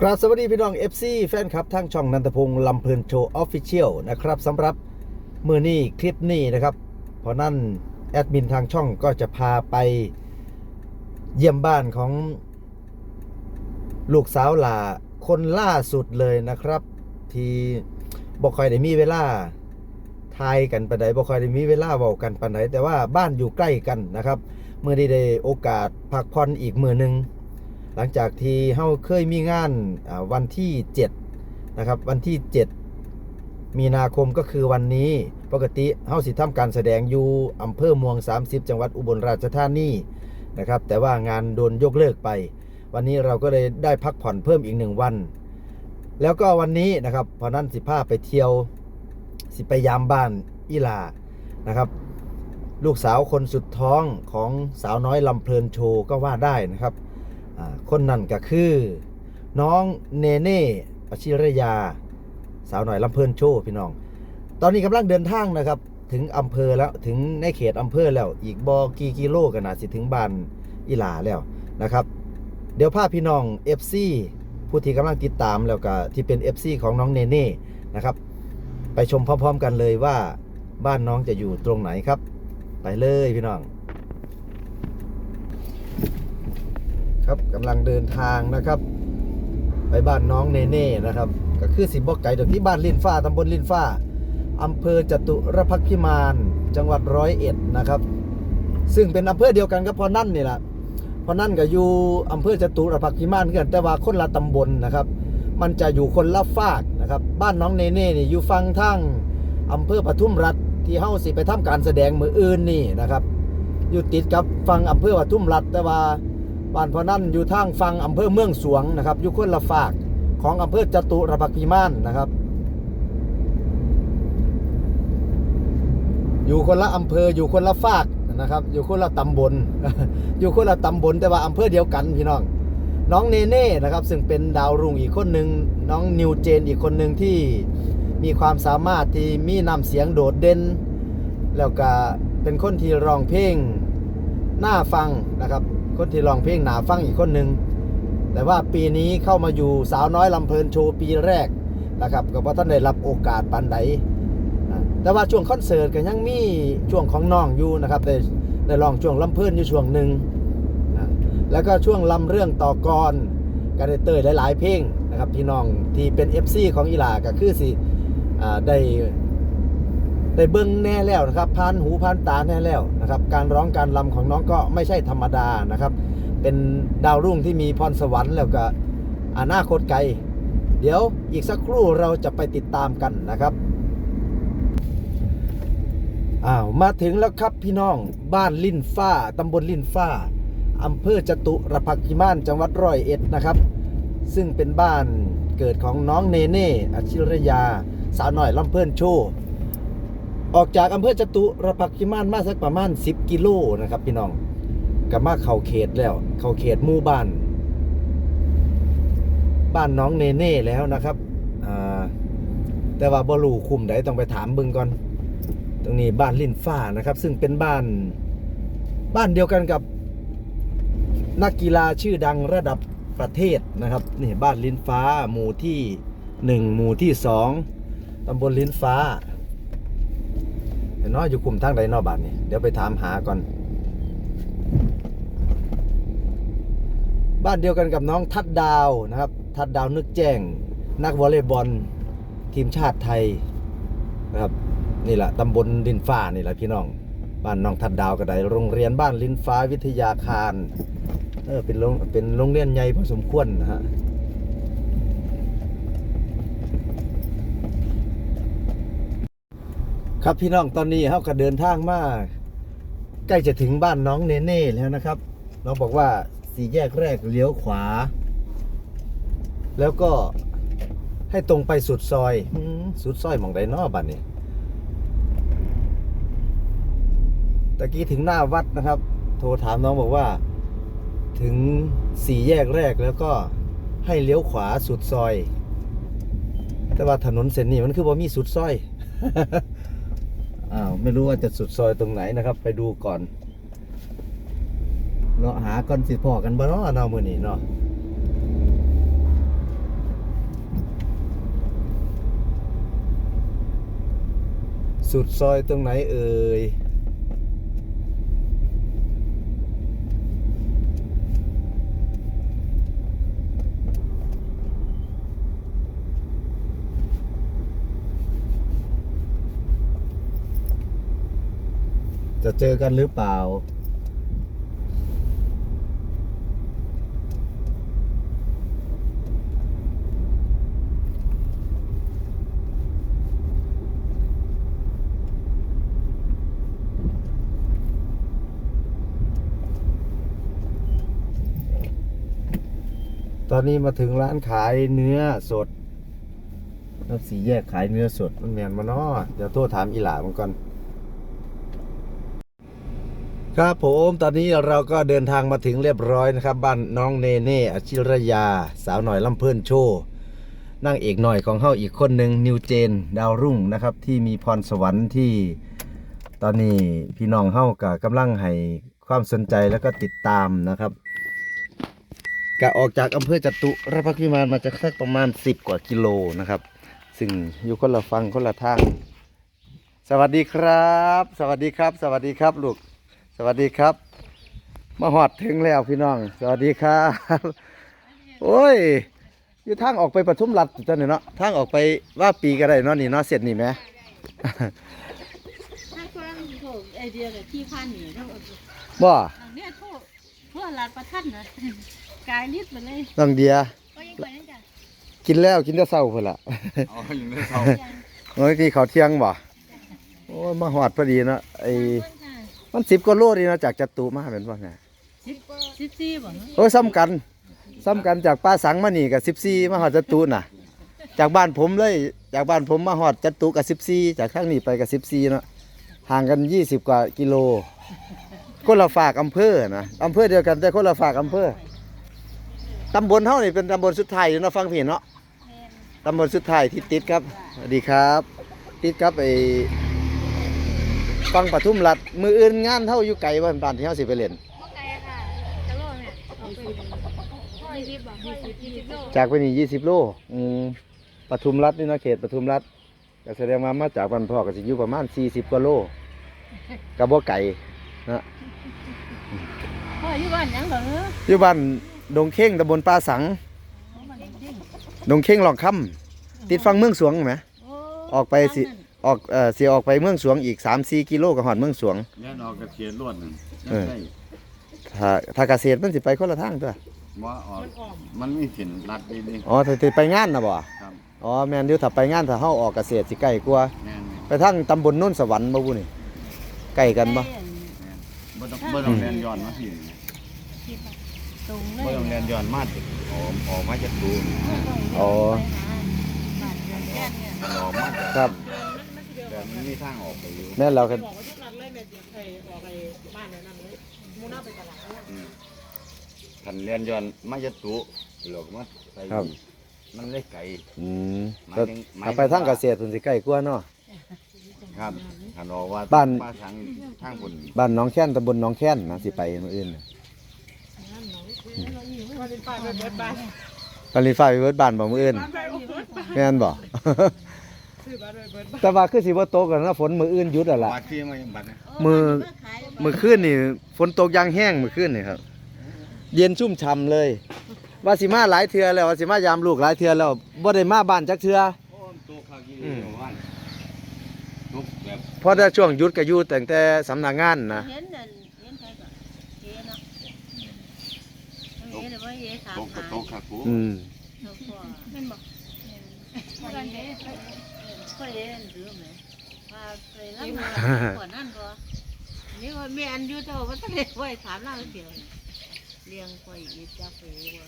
ครับสวัสดีพี่น้อง FC แฟนคลับทางช่องนันทพงศ์ลำเพลินโชว์ออฟฟิเชียลนะครับสำหรับมือนี้คลิปนี้นะครับ เพราะนั่นแอดมินทางช่องก็จะพาไปเยี่ยมบ้านของลูกสาวหลาคนล่าสุดเลยนะครับ ที่บอกคอยได้มีเวลาทายกันปานใดบอกคอยได้มีเวลาเว้ากันปานใดแต่ว่าบ้านอยู่ใกล้กันนะครับเมื่อได้ได้โอกาสพักผ่อนอีกมือหนึ่ง หลังจากที่เฮาเคยมีงานวันที่7นะครับวันที่ 7 มีนาคมก็คือวันนี้ปกติเฮาสิทำการแสดงอยู่อำเภอเมือง 30 จังหวัดอุบลราชธานีนะครับแต่ว่างานโดนยกเลิกไป วันนี้เราก็เลยได้พักผ่อนเพิ่มอีกหนึ่งวัน แล้วก็วันนี้นะครับพอนั้นสิพาไปเที่ยวสิไปยามบ้านอีหลานะครับลูกสาวคนสุดท้องของสาวน้อยลำเพลินโชว์ก็ว่าได้นะครับ คนนั้นก็คือ น้องเนเน่อชิรยา สาวหน่อยลำเพลินโชว์พี่น้อง ตอนนี้กำลังเดินทางนะครับ ถึงอำเภอแล้วถึงในเขตอำเภอแล้ว อีกบอกีกิโลกันนะสิถึงบ้านอีหลาแล้วนะครับ เดี๋ยวพาพี่น้อง FC ผู้ที่กำลังติดตามแล้วก็ที่เป็น FC ของน้องเนเน่นะครับ ไปชมพร้อมๆกันเลยว่าบ้านน้องจะอยู่ตรงไหนครับ ไปเลยพี่น้อง ครับกำลังเดินทางนะครับ ไปบ้านน้องเนเน่นะครับ ก็คือสิบบอกไก่เดี๋ยวที่บ้านลินฟ้าตำบลลินฟ้าอำเภอจตุรพักษ์พิมานจังหวัดร้อยเอ็ดนะครับ ซึ่งเป็นอำเภอเดียวกันกับพอนั่นนี่แหละพอนั่นก็อยู่อำเภอจตุรพักษ์พิมานกันแต่ว่าคนละตำบลนะครับ มันจะอยู่คนละฝากนะครับ บ้านน้องเนเน่นี่อยู่ฟังทั้งอำเภอปทุมรัฐที่เฮ้าสิไปทำการแสดงมืออื่นนี่นะครับ อยู่ติดกับฟังอำเภอปทุมรัฐแต่ว่า บ้านพอนั่นอยู่ทางฝั่งอำเภอเมืองสวงนะครับอยู่คนละฝากของอำเภอจตุรพักษ์พิมานนะครับ อยู่คนละอำเภออยู่คนละฝากนะครับ อยู่คนละตำบล อยู่คนละตำบลแต่ว่าอำเภอเดียวกันพี่น้อง น้องเนเน่นะครับ ซึ่งเป็นดาวรุ่งอีกคนหนึ่งน้องนิวเจนอีกคนหนึ่งที่มีความสามารถที่มีนำเสียงโดดเด่น แล้วก็เป็นคนที่ร้องเพลง น่าฟังนะครับ คนที่ร้องเพลงหนาฟังอีกคนหนึ่งแต่ว่าปีนี้เข้ามาอยู่สาวน้อยลำเพลินโชว์ปีแรกนะครับก็เพราะท่านได้รับโอกาสปันใดแต่ว่าช่วงคอนเสิร์ตก็ยังมีช่วงของน้องอยู่นะครับได้ได้ร้องช่วงลำเพลินอยู่ช่วงหนึ่งแล้วก็ช่วงลำเรื่องต่อกรก็ได้เตยหลายๆเพลงนะครับพี่น้องที่เป็น FC ของอีหลาก็คือสิอ่ได้ ได้เบิ้งแน่แล้วนะครับพานหูพานตาแน่แล้วนะครับ การร้องการลำของน้องก็ไม่ใช่ธรรมดานะครับ เป็นดาวรุ่งที่มีพรสวรรค์แล้วก็อนาคตไกล เดี๋ยวอีกสักครู่เราจะไปติดตามกันนะครับอ้าวมาถึงแล้วครับพี่น้องบ้านลิ่นฟ้าตำบลลิ่นฟ้าอำเภอจตุรพักษ์พิมานจังหวัดร้อยเอ็ดนะครับ ซึ่งเป็นบ้านเกิดของน้องเนเน่อชิรยา สาวหน่อยลำเพิ่นโชว์ ออกจากอำเภอจตุรพักษ์พิมานมาสักประมาณ 10 กิโลนะครับ พี่น้องกับมาเข้าเขตแล้ว เข้าเขตหมู่บ้าน บ้านน้องเนเน่แล้วนะครับแต่ว่าบ่รู้คุมใดต้องไปถามบึงก่อน ตรงนี้บ้านลินฟ้านะครับ ซึ่งเป็นบ้านบ้านเดียวกันกับนักกีฬาชื่อดังระดับประเทศนะครับนี่บ้านลิ้นฟ้าหมู่ที่หนึ่งหมู่ที่สองตำบลลิ้นฟ้า เนน้อยอยู่กลุ่มทางใดนอบานนี่เดี๋ยวไปถามหาก่อน บ้านเดียวกันกับน้องทัดดาวนะครับ ทัดดาวนึกแจ้ง นักวอลเลย์บอลทีมชาติไทยนะครับนี่แหละตำบลลินฟ้านี่แหละพี่น้องบ้านน้องทัดดาวก็ได้โรงเรียนบ้านลินฟ้าวิทยาคารเออเป็นโรงเป็นโรงเรียนใหญ่พอสมควรนะฮะ ครับพี่น้องตอนนี้เขาก็เดินทางมาใกล้จะถึงบ้านน้องเนเน่แล้วนะครับน้องบอกว่าสี่แยกแรกเลี้ยวขวา แล้วก็ให้ตรงไปสุดซอยสุดซอยหมองใดนอบ้านนี้ตะกี้ถึงหน้าวัดนะครับ โทรถามน้องบอกว่า ถึงสี่แยกแรกแล้วก็ให้เลี้ยวขวาสุดซอย แต่ว่าถนนเส้นนี้มันคือว่ามีสุดซอย อ้าวไม่รู้ว่าจะสุดซอยตรงไหนนะครับ ไปดูก่อนเนาะหาก่อนสิพอกันบ้างเนาะมื้อนี้เนาะสุดซอยตรงไหนเอ่ย จะเจอกันหรือเปล่า ตอนนี้มาถึงร้านขายเนื้อสดนับสีแยกขายเนื้อสดมันแมนมานาะเดี๋ยวโทรถามอีหลามันก่อน ครับผมตอนนี้เราก็เดินทางมาถึงเรียบร้อยนะครับ บ้านน้องเนเน่อชิรยา สาวหน่อยลำเพิ่อนโชว์นั่งเอกหน่อยของเฮาอีกคนหนึ่งนิวเจน ดาวรุ่งนะครับ ที่มีพรสวรรค์ที่ ตอนนี้พี่น้องเฮากับกำลังให้ความสนใจแล้วก็ติดตามนะครับกะออกจากอำเภอจตุรพักษ์พิมานมาจะสักประมาณ 10 กว่ากิโลนะครับ ซึ่งอยู่คนละฟังคนละทาง สวัสดีครับ สวัสดีครับ สวัสดีครับลูก สวัสดีครับ มาหอดถึงแล้วพี่น้อง สวัสดีครับ โอ้ย อยู่ทางออกไปปทุมรัฐจ้ะเนี่ยเนาะ ทางออกไปว่าปีก็ได้เนาะนี่เนาะเสร็จนี่ไหมถ้าคนโทรไอเดียกับที่พันนี่เท่ากับบ่อันเนี้ยโทรเพื่อลาดประทันนะกายนิดไปเลยน้องเดีย ก็ยังไปนั่นจ้ะกินแล้วกินแต่เช้าพุ่นละอ๋ออยู่ในเสา เมื่อกี้เขาวเที่ยงบ่ โอ้ยมาหอดพอดีเนาะไอ้ มันสิบกว่าโลดีเนาะจากจตุมาเป็นว่าไงสิบสิบสี่บ่เนอะโอ้ยซ้ำกันซ้ำกันจากป้าสังมานี่กับสิบสี่มาหอดจตุน่ะ จากบ้านผมเลย จากบ้านผมมาหอดจตุกับสิบสี่จากข้างนี้ไปกับสิบสี่เนาะห่างกันยี่สิบกว่ากิโลคนละฝากอำเภอนะอำเภอเดียวกันแต่คนละฝากอำเภอตำบลเท่านี่เป็นตำบลสุดท้ายอยู่เนาะฟังพี่เนาะตำบลสุดท้ายที่ติดครับสวัสดีครับ ติดครับไอ้ ฟังปทุมรัฐมืออื่นงานเท่าอยู่ไกลบ้านบ้านที่เฮาสิไปเล่นบ่ไกลค่ะจะโลเนี่ยเอาไปยี่สิบบ่ยี่สิบยี่สิบโลจากไปนี่ยี่สิบโลอืมปทุมรัฐนี่เนาะเขตปทุมรัฐก็แสดงว่ามาจากบ้านพ่อก็สิอยู่ประมาณสี่สิบกว่าโลก็บ่ไกลนะพ่ออยู่บ้านหยังบ่เนอะอยู่บ้านดงเข่งตำบลป่าสังมันจริงดงเข่งหลองค่ำติดฟังเมืองสวงไหมโอ้ออกไปสิ ออกเอ่อสิออกไปเมืองสวงอีกสามสี่กิโลก็หอดเมืองสวงย่านออกกระเทียนล้วนนั่นเออ ใช่ถ้าถ้าเกษตรมันสิไปคนละทางตัวว่าออกมันมีสินรัดดีดีอ๋อถ้าสิไปงานนะบ่ครับอ๋อแม่นอยู่ถ้าไปงานถ้าเฮาออกเกษตรสิใกล้กว่า แม่นไปทางตำบลโน่นสวรรค์บ่บุนี่ใกล้กันบ่ แม่นบ่ต้องบ่ต้องเรียนย้อนมาพี่ตรงเลยบ่ต้องเรียนย้อนมาติออกออกมาจากดูอ๋อบ้านเรือนแค่ เนี่ยมันออกมาจากครับแต่มันมีทางออกไปอยู่แม่นเราก็อืมคันเรียนย้อนมาจากดูหลอกมาไปนี่มันเลยไกล อืมหมายถึงหมายถึถ้างไปทางเกษตรเพิ่นสิใกล้กว่าเนาะ ครับคันออกว่าบ้านป้าทางทางบนบ้านหน้องแค้นตำบลหน้องแค้นนะสิไปมื้ออื่นน่ะปริฟ้าไปเบิดบ้านบ่มื้ออื่นแม่นบ่ แต่ว่าคือสิบ่ตกกันนะฝนมื้ออื่นหยุดอะล่ะวัดที่มายังบัดนะมือ มื้อคืนนี่ฝนตกอย่างแห้งมื้อคืนนี่ครับ เย็นชุ่มฉ่ำเลย ว่าสิมาหลายเทื่อแล้วว่าสิมายามลูกหลายเทื่อแล้วบ่ได้มาบ้านจักเทื่อโอ้ตกข้าวกินอืมวันตกแบบเพราะถ้าช่วงหยุดก็อยู่ตั้งแต่สำนักงานนะเห็นนั่นเห็นใครก่อนเอ๋เนาะเอ๋หรือว่าเอ๋ถามตกก็หาตกครับผมอืมเขาก็เป็น บ่พ่อเอ๋พ่อเอ๋ถือไหมว่าไปรับมาก่อนนั่นก็นี่ว่าม่อันอยู่เท่าว่าทะเลไว้ถามเล่าเดียวเลี้ยงพ่ออีกจักไปว่า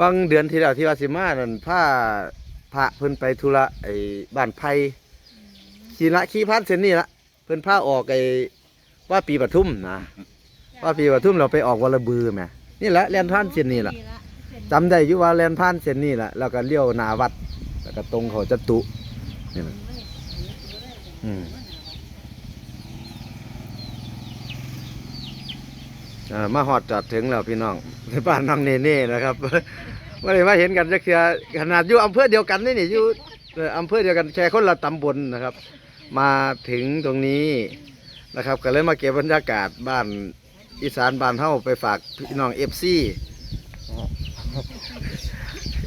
บางเดือนที่แล้วที่ว่าสิมานั่นพาพระเพิ่นไปธุระไอ้บ้านไผ่ขี่ละขี่พันเส้นนี่ละเพิ่นพาออกไอ้ว่าปีปทุมนะว่าปีปทุมเราไปออกวลบือแหมนี่แหละแลนผ่านเส้นนี่ละจำได้อยู่ว่าแลนผ่านเส้นนี่ละแล้วก็เลี้ยวหนาวัดแล้วก็ตรงเขาจตุ นี่ล่ะอืมามาฮอดจอดถึงแล้วพี่น้องในบ้านน้องเนเน่นะครับไม่ได้มาเห็นกันจะคือขนาดอยู่อำเภอเดียวกันนี่นี่อยู่อำเภอเดียวกันแค่คนละตำบลนะครับ มาถึงตรงนี้นะครับ ก็เลยมาเก็บบรรยากาศบ้านอีสานบ้านเฮาไปฝากพี่น้องเอฟซี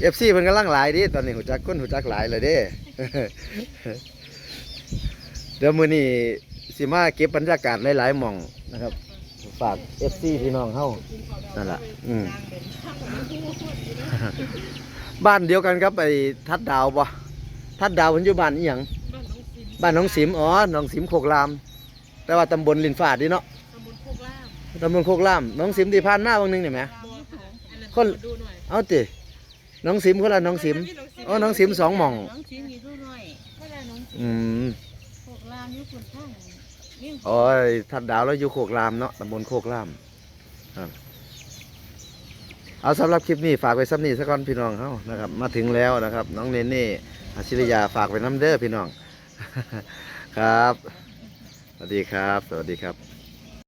เอฟซีเพิ่นกำลังหลายดิตอนนี้หูจักคนหูจักหลายเลยเด้ เดี๋ยวมื้อนี้สิมาเก็บบรรยากาศหลายๆหม่องนะครับ ฝากเอฟซีพี่น้องเฮานั่นล่ะอืมบ้านเดียวกันครับไปทัดดาวบ่ทัดดาวมันอยู่บ้านอีหยังบ้านหน้องสิมอ๋อหน้องสิมโคกราม แต่ว่าตำบลลินฟ้าดิเนาะตำบลโคกรามหน้องสิมที่ผ่านมาบางนึงนี่แหมคนเอาติห น้องสิมคนละหน้องสิม อ๋อหน้องสิมสองหม่อง น้องชิมมีทุกหน่อยอืมพวกรามอยู่คนข้างนี่อ๋อทัดดาวแล้วอยู่โคกรามเนาะตำบลโคกรามครับเอาสำหรับคลิปนี้ฝากไว้ซ้ำนี้สักก่อนพี่น้องเฮานะครับ มาถึงแล้วนะครับ น้องเนเน่อาชิริยาฝากไว้น้ำเด้อพี่น้อง ครับ สวัสดีครับ สวัสดีครับ